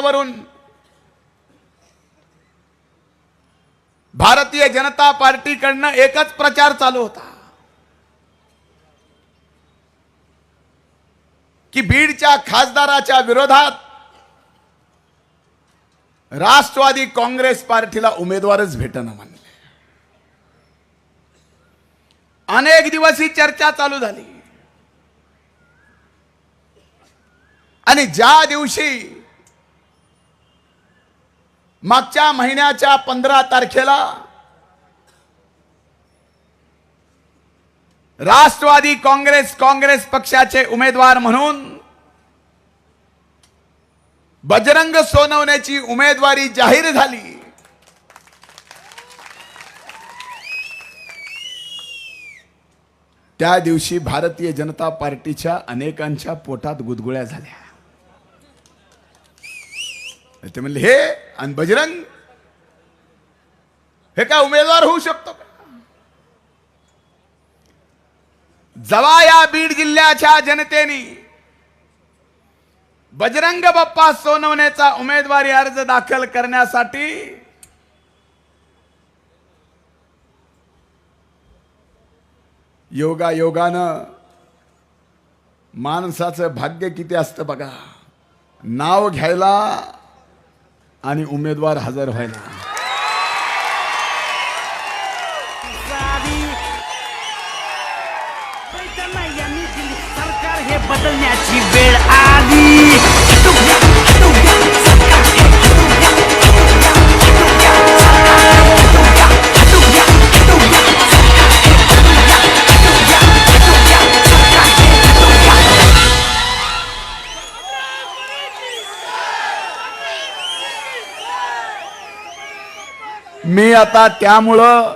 मीडियावरून भारतीय जनता पार्टीकडनं एकच प्रचार चालू होता. की बीडच्या खासदाराच्या विरोधात राष्ट्रवादी काँग्रेस पार्टीला उमेदवारच भेटणं म्हणले अनेक दिवस ही चर्चा चालू झाली. आणि ज्या दिवशी मागच्या महिन्याच्या पंधरा तारखेला राष्ट्रवादी काँग्रेस काँग्रेस पक्षाचे उमेदवार म्हणून बजरंग सोनवण्याची उमेदवारी जाहीर झाली. त्या दिवशी भारतीय जनता पार्टीच्या अनेकांच्या पोटात गुदगुळ्या झाल्या. ते म्हणले हे आणि बजरंग हे काय उमेदवार होऊ शकतो का? जवा या बीड जिल्ह्याच्या जनतेने बजरंग बाप्पा सोनवण्याचा उमेदवारी अर्ज दाखल करण्यासाठी योगा योगानं माणसाचं भाग्य किती असतं बघा. नाव घ्यायला आणि उमेदवार हजर व्हायला. सरकार हे बदलण्याची वेळ आली. आता त्यामुळं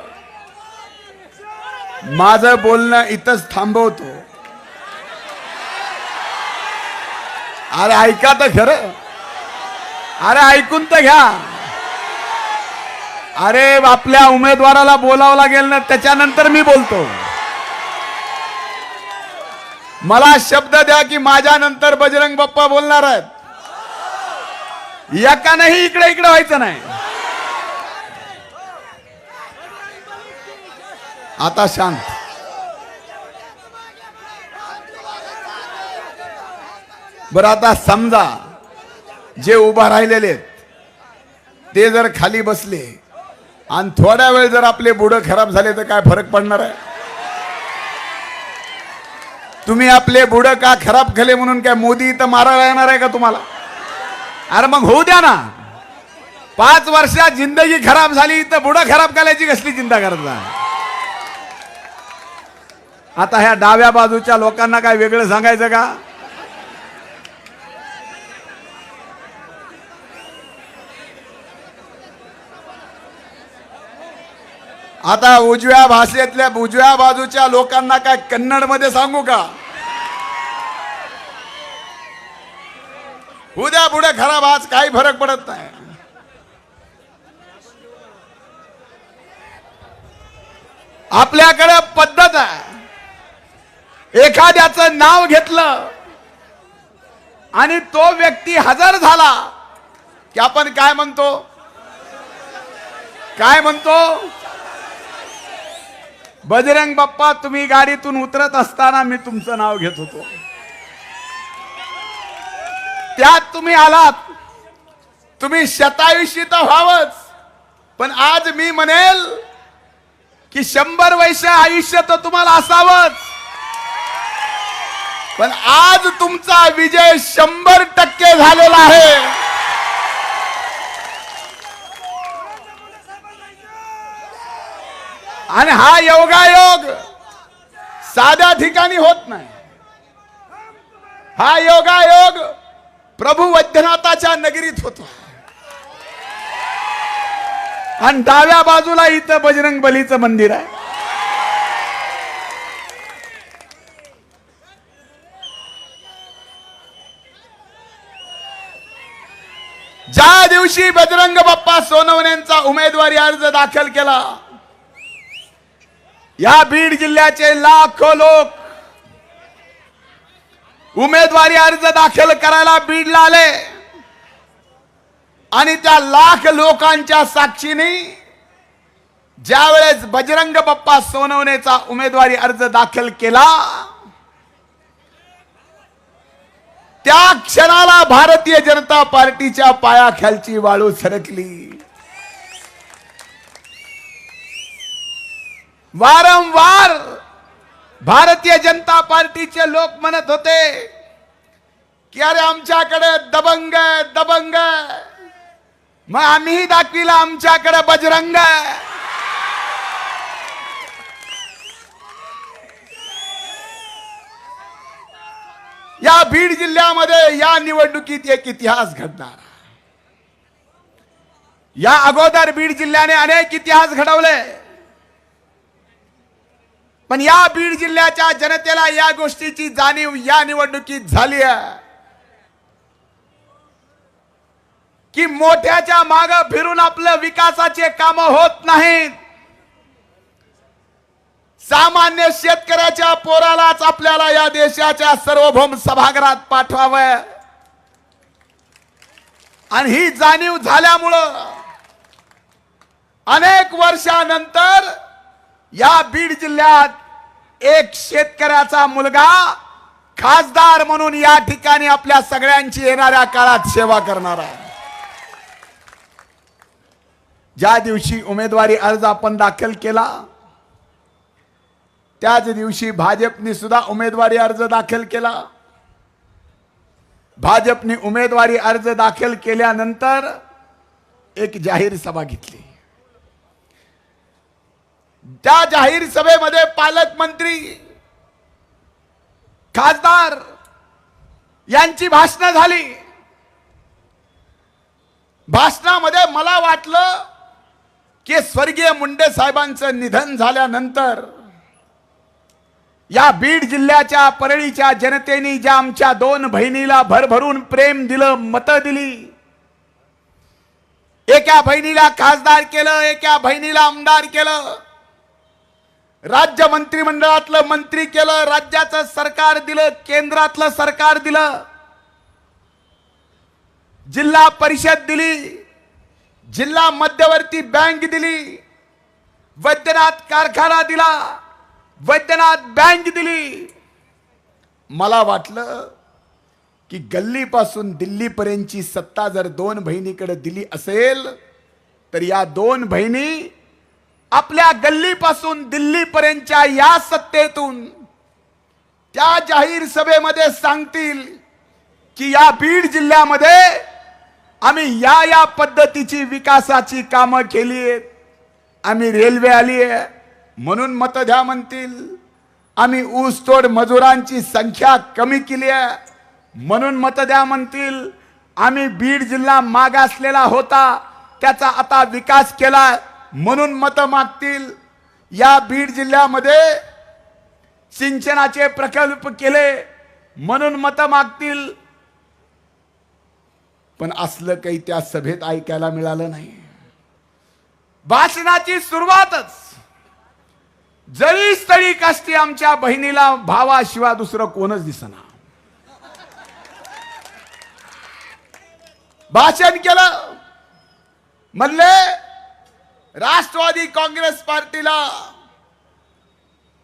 माझं बोलणं इथंच थांबवतो. अरे ऐका तर खरं. अरे ऐकून तर घ्या. अरे आपल्या उमेदवाराला बोलावं लागेल ना त्याच्यानंतर मी बोलतो. मला शब्द द्या की माझ्या नंतर बजरंग बाप्पा बोलणार आहेत. एकानंही इकडे इकडे व्हायचं नाही. आता शांत बरं आता समजा जे उभा राहिलेले आहेत, ते जर खाली बसले आणि थोड्या वेळ जर आपले बुडं खराब झाले तर काय फरक पडणार आहे? तुम्ही आपले बुडं का खराब केले म्हणून काय मोदी इथं मारायला येणार आहे का तुम्हाला? अरे मग होऊ द्या ना. पाच वर्षात जिंदगी खराब झाली तर बुडं खराब करायची कसली चिंता करता? आता ह्या डाव्या बाजूच्या लोकांना काय वेगळं सांगायचं का? आता उजव्या भाषेतल्या उजव्या बाजूच्या लोकांना काय कन्नडमध्ये सांगू का? उद्या पुढे खराब आज काही फरक पडत नाही. आपल्याकडे पद्धत आहे. एखाद्याचं नाव घेतलं आणि तो व्यक्ती हजर झाला की आपण काय म्हणतो? काय म्हणतो? बजरंग बाप्पा तुम्ही गाडीतून उतरत असताना मी तुमचं नाव घेत होतो. त्यात तुम्ही आलात. तुम्ही शतायुषी तर व्हावच. पण आज मी म्हणेल की शंभर वर्ष आयुष्य तर तुम्हाला असावंच. पण आज तुमचा विजय शंभर टक्के झालेला आहे. आणि हा योगायोग साध्या ठिकाणी होत नाही. हा योगायोग प्रभू वैद्यनाथाच्या नगरीत होतो. आणि डाव्या बाजूला इथं बजरंग बलीचं मंदिर आहे. ज्या दिवशी बजरंग बाप्पा सोनवण्यांचा उमेदवारी अर्ज दाखल केला या बीड जिल्ह्याचे लाखो लोक उमेदवारी अर्ज दाखल करायला बीडला आले. आणि त्या लाख लोकांच्या साक्षीने ज्यावेळेस बजरंग बाप्पा सोनवणेचा उमेदवारी अर्ज दाखल केला त्या क्षणाला भारतीय जनता पार्टीच्या पायाखालची वाळू सरकली. वारंवार भारतीय जनता पार्टीचे लोक म्हणत होते की अरे आमच्याकडे दबंग दबंग मग आम्हीही दाखविला आमच्याकडे बजरंग या बीड जिल्ह्यामध्ये या निवडणुकीत एक इतिहास घडणार. या अगोदर बीड जिल्ह्याने अनेक इतिहास घडवले. पण या बीड जिल्ह्याच्या जनतेला या गोष्टीची जाणीव या निवडणुकीत झाली आहे. की मोठ्याच्या माग फिरून आपलं विकासाचे काम होत नाहीत. सामान्य शेतकऱ्याच्या पोरालाच आपल्याला या देशाच्या सार्वभौम सभागृहात पाठवावं. आणि ही जाणीव झाल्यामुळं अनेक वर्षानंतर या बीड जिल्ह्यात एक शेतकऱ्याचा मुलगा खासदार म्हणून या ठिकाणी आपल्या सगळ्यांची येणाऱ्या काळात सेवा करणार आहे. ज्या दिवशी उमेदवारी अर्ज आपण दाखल केला त्याच दिवशी भाजपने सुद्धा उमेदवारी अर्ज दाखल केला. भाजपने उमेदवारी अर्ज दाखल केल्यानंतर एक जाहीर सभा घेतली. त्या जाहीर सभेमध्ये पालकमंत्री खासदार यांची भाषणं झाली. भाषणामध्ये मला वाटलं की स्वर्गीय मुंडे साहेबांचं निधन झाल्यानंतर या बीड जिल्ह्याच्या परळीच्या जनतेने ज्या आमच्या दोन बहिणीला भरभरून प्रेम दिलं मतं दिली एका बहिणीला खासदार केलं एका बहिणीला आमदार केलं राज्य मंत्रिमंडळातलं मंत्री केलं राज्याचं सरकार दिलं केंद्रातलं सरकार दिलं जिल्हा परिषद दिली जिल्हा मध्यवर्ती बँक दिली वैद्यनाथ कारखाना दिला वैद्यनाथ बँक दिली. मला वाटलं की गल्लीपासून दिल्लीपर्यंतची सत्ता जर दोन बहिणीकडे दिली असेल तर या दोन बहिणी आपल्या गल्लीपासून दिल्लीपर्यंतच्या या सत्तेतून त्या जाहीर सभेमध्ये सांगतील की या बीड जिल्ह्यामध्ये आम्ही या या पद्धतीची विकासाची कामं केली आहेत. आम्ही रेल्वे आली आहे. म्हणून मत द्या म्हणतील आम्ही ऊसतोड मजुरांची संख्या कमी केली आहे. म्हणून मत द्या म्हणतील आम्ही बीड जिल्हा मागासलेला होता त्याचा आता विकास केला म्हणून मत मागतील. या बीड जिल्ह्यामध्ये सिंचनाचे प्रकल्प केले. म्हणून मत मागतील. पण असलं काही त्या सभेत ऐकायला मिळालं नाही. भाषणाची सुरुवातच जरी स्थळी काष्टी आमच्या बहिणीला भावाशिवाय दुसरं कोणच दिसना. भाषण केलं. म्हणले राष्ट्रवादी काँग्रेस पार्टीला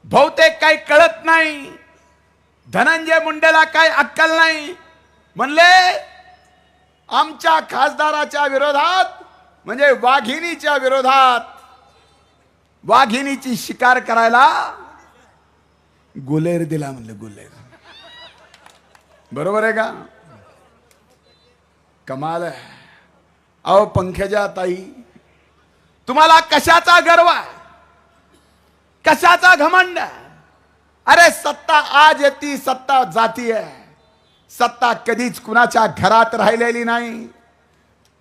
बहुतेक काही कळत नाही. धनंजय मुंडेला काही अक्कल नाही. म्हणले आमच्या खासदाराच्या विरोधात म्हणजे वाघिणीच्या विरोधात वाघिणीची शिकार करायला गुलेर दिला म्हणलं गुलेर. बरोबर आहे का? कमाल आहे. अहो पंखेजा ताई तुम्हाला कशाचा गर्व आहे? कशाचा घमंड आहे? अरे सत्ता आज येते सत्ता जाती आहे. सत्ता कधीच कुणाच्या घरात राहिलेली नाही.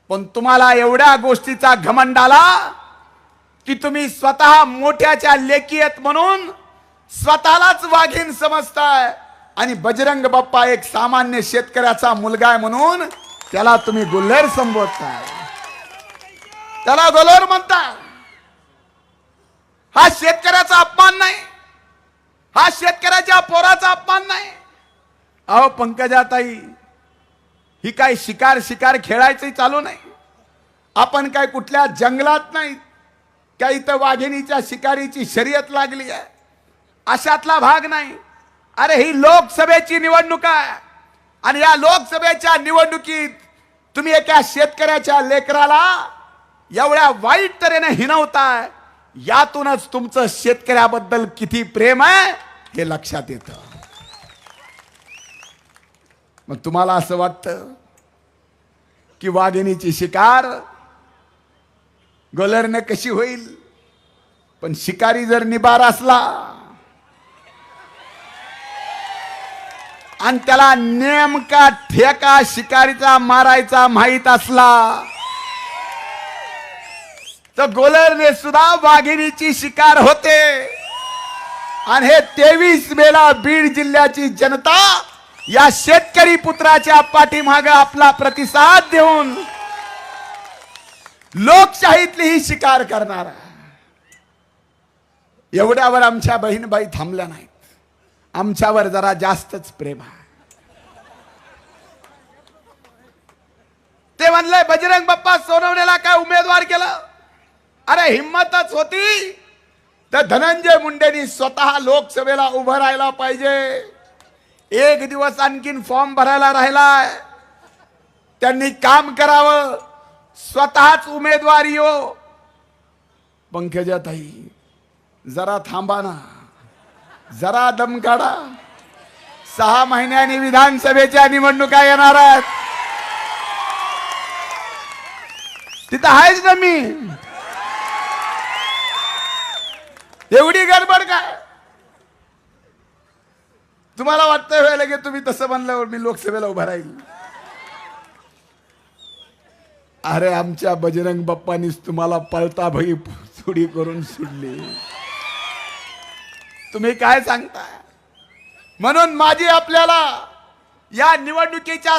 पण तुम्हाला एवढ्या गोष्टीचा घमंड आला की तुम्ही स्वतः मोठ्याच्या लेखी आहेत म्हणून स्वतःलाच वाघीण समजताय. आणि बजरंग बाप्पा एक सामान्य शेतकऱ्याचा मुलगा आहे म्हणून त्याला तुम्ही गुल्हेर संबोधताय. त्याला गोलोर म्हणता हा शेतकऱ्याचा अपमान नाही. हा शेतकऱ्याच्या पोराचा अपमान नाही. अहो पंकजाताई ही काय शिकार शिकार खेळायचंही चालू नाही. आपण काय कुठल्या जंगलात नाही का इथं वाघिणीच्या शिकारीची शर्यत लागली आहे. अशातला भाग नाही. अरे ही लोकसभेची निवडणूक आहे. आणि या लोकसभेच्या निवडणुकीत तुम्ही एका शेतकऱ्याच्या लेकराला एवढ्या वाईट तऱ्हेने हिनवताय यातूनच तुमचं शेतकऱ्याबद्दल किती प्रेम आहे हे लक्षात येतं. मग तुम्हाला असं वाटतं की वाघिणीची शिकार गोलरने कशी होईल? पण शिकारी जर निबार असला आणि त्याला नेमका ठेका शिकारीचा मारायचा माहीत असला तर गोलरने सुद्धा वाघिणीची शिकार होते. आणि हे तेवीस मेला बीड जिल्ह्याची जनता या शेतकरी पुत्राच्या पाठीमाग आपला प्रतिसाद देऊन लोकशाहीतली ही शिकार करणार. एवढ्यावर आमच्या बहीणबाई थांबल्या नाहीत. आमच्यावर जरा जास्तच प्रेम आहे. ते म्हणलंय बजरंग बाप्पा सोनवण्याला काय उमेदवार केलं? अरे हिंमतच होती. तर धनंजय मुंडेनी स्वतः लोकसभेला उभं राहायला पाहिजे. एक दिवस आणखीन फॉर्म भरायला राहिलाय. त्यांनी काम करावं. स्वतःच उमेदवारी हो पंकजाताई जरा थांबा ना. जरा दम काढा सहा महिन्यांनी विधानसभेच्या निवडणुका येणार आहेत. तिथं आहेच ना मी. एवढी गडबड काय? तुम्हाला वाटतंय व्हायला की तुम्ही तसं म्हणल्यावर मी लोकसभेला उभा राहील. अरे आमच्या बजरंग बाप्पानीच तुम्हाला पळता भई चुडी करून सोडली. तुम्ही काय सांगताय? म्हणून माझी आपल्याला या निवडणुकीच्या